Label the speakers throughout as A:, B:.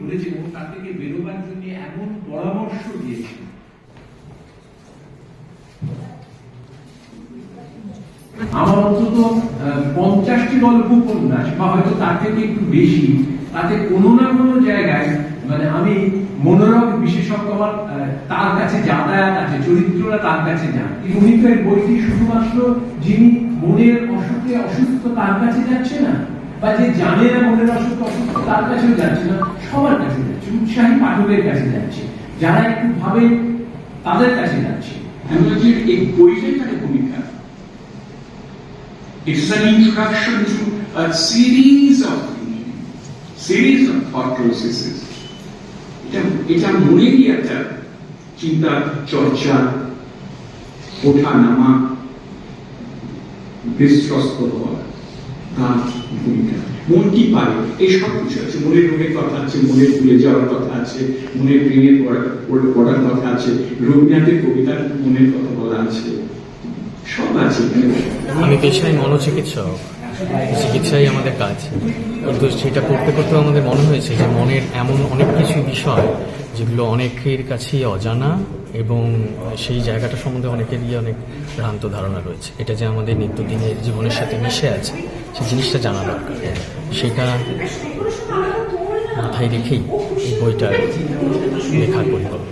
A: বলেছে এবং থেকে বেরোবার জন্য এমন পরামর্শ দিয়েছে। আমার অন্তত পঞ্চাশটি গল্প উপন্যাস বা হয়তো তার থেকে একটু বেশি। তাতে কোনো না কোনো জায়গায় মানে আমি মনোরম বিশেষজ্ঞ আমার তার কাছে যাতায়াত আছে, চরিত্ররা তার কাছে যান। এই বইটি শুধুমাত্র যিনি মনের অসুখে অসুস্থ তার কাছে যাচ্ছে না। বা যে জানে না মনের অসুখ অসুস্থ তার কাছেও যাচ্ছে না, সবার কাছে যাচ্ছে, উৎসাহী পাঠকের কাছে যাচ্ছে, যারা একটু ভাবে, তাদের কাছে যাচ্ছে।
B: এই বইটাই তার ভূমিকা। It's an introduction to a series of series of thought processes. এটা মনেরই একটা চিন্তা, চর্চা ওঠা নামা বিশ্বস্ত হওয়া। কথা আছে যাওয়ার কথা আছে পড়ার কথা আছে কথা আছে।
C: চিকিৎসাই আমাদের কাজ। কিন্তু সেটা করতে করতে আমাদের মনে হয়েছে যে মনের এমন অনেক কিছু বিষয় যেগুলো অনেকের কাছেই অজানা এবং সেই জায়গাটা সম্বন্ধে অনেকেরই অনেক ভ্রান্ত ধারণা রয়েছে। এটা যে আমাদের নিত্যদিনের জীবনের সাথে মিশে আছে সেই জিনিসটা জানা দরকার। সেটা মাথায় রেখেই এই বইটার লেখার পরিকল্পনা।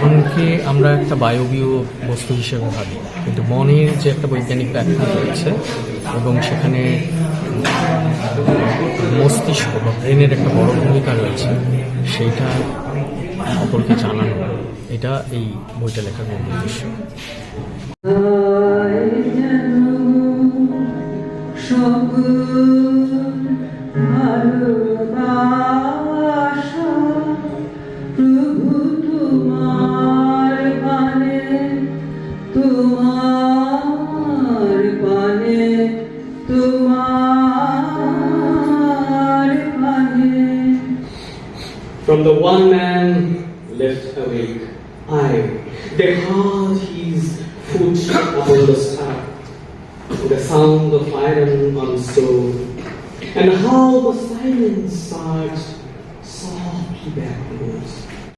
C: মনকে আমরা একটা বায়বীয় বস্তু হিসেবে ভাবি, কিন্তু মনের যে একটা বৈজ্ঞানিক ব্যাখ্যা রয়েছে এবং সেখানে মস্তিষ্ক বা ব্রেনের একটা বড় ভূমিকা রয়েছে, সেইটা অপরকে জানানো এটা এই বইটা লেখার মূল উদ্দেশ্য।
D: ভালোবাসা।
E: From the one man left awake, I beheld his foot upon the stone, the sound of iron on stone, and how the silence surged softly backwards.